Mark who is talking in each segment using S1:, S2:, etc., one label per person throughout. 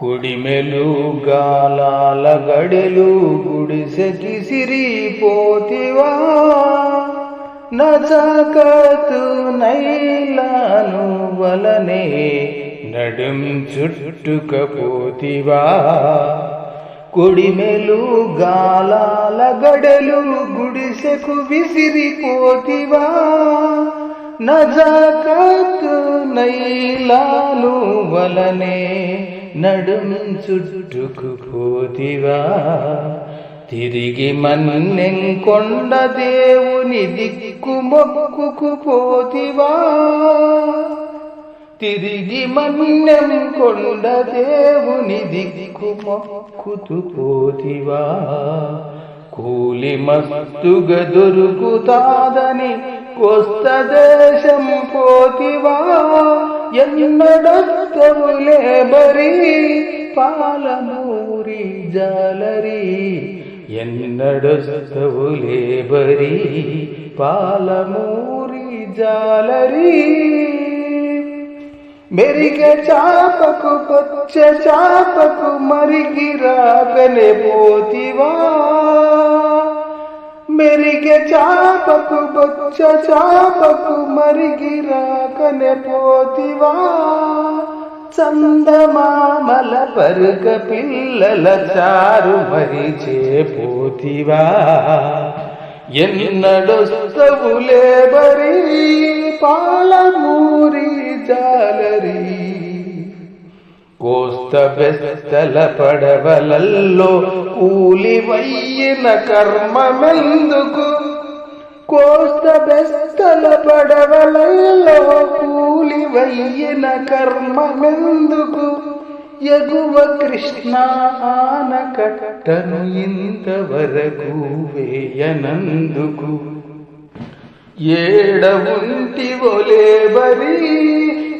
S1: కుడిమెలు గాలాల గడెలు గుడిసెకి సిరిపోతివా? నజకతు nylon వలనే నడుం చుట్టుకపోతివా? కుడిమెలు గాలాల గడెలు గుడిసెకు విసిరిపోతివా? నజకతు nylon వలనే నడుం చుట్టుకుపోతివా తిరిగి మన్నెంకొండ దేవుని దిక్కు మొక్కుకు పోతివా తిరిగి మన్నెంకొండ దేవుని దిక్కు మొక్కుతు పోతివా కూలి మస్తుగా దొరుకుతాదని కొత్త దేశం పోతివా. ఎన్నడస్తవులే బరి పాలమూరి జాలరి. ఎన్నడస్తవులే బరి పాలమూరి జాలరి. మెరిగే చాపకు పచ్చ చాపకు మరిగి రాకనే పోతివా. మెరిగే చాపకు బొచ్చ చాపకు మరిగి రాకనే పోతివా చందమామల పరుక పిల్లల చారు మరిచే పోతివా ఎన్నడొస్తవులే బరీ పాలమూరి జాలరీ. కోస్తల పడవలల్లో కూలి వయ్యిన కర్మమెందుకు? కోస్త బెస్తల పడవలల్లో కూలి వయ్యిన కర్మమెందుకు? ఎగువ కృష్ణ ఆనకట్టను ఇంతవరకు వేయనందుకు? ఏడవుంటి ఒలే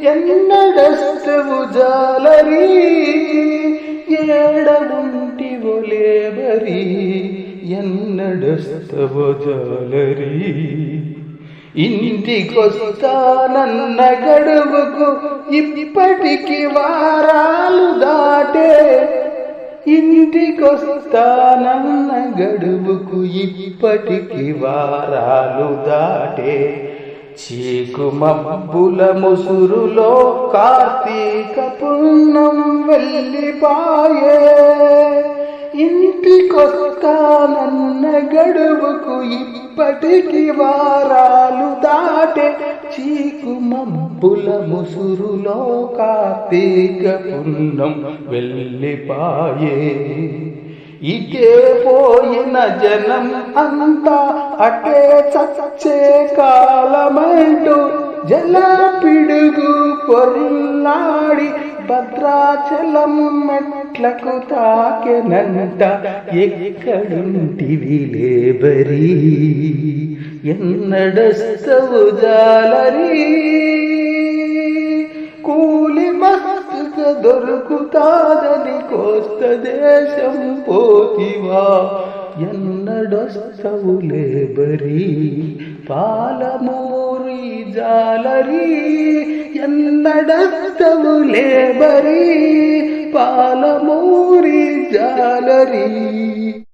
S1: బరి ఎన్నడస్తవు జాలరి ఏడవుంటి ఒలే బరి ఎన్నడస్తవు జాలరి ఇంటికొస్తానన్న గడువుకు ఇప్పటికి వారాలు దాటే ఇంటికొస్తానన్న గడువుకు ఇప్పటికి వారాలు దాటే. చీకు మబ్బుల ముసురులో కార్తీక పుణ్యం వెళ్ళిపాయే ఇంటికొస్తానన్న గడువుకు ఇప్పటికి వారాలు దాటే. చీకు మబ్బుల ముసురులో కార్తీక పుణ్యం వెళ్ళిపాయే ఇటే పోయిన జనం అంతా అటే చచ్చే కాలమంటూ జల పిడుగు పొరులాడి భద్రాచలం మెట్లకు తాకెనంట ఎక్కడుంటివి లేబరి? ఎన్నడస్తవు జాలరీ? కూలి మహ మస్తుగా దొరుకుతాదని కోస్త దేశం పోతివా. ఎన్నడొస్తవు లేబరి పాలమూరి జాలరీ. ఎన్నడస్తవు లేబరి పాలమూరి జాలరీ.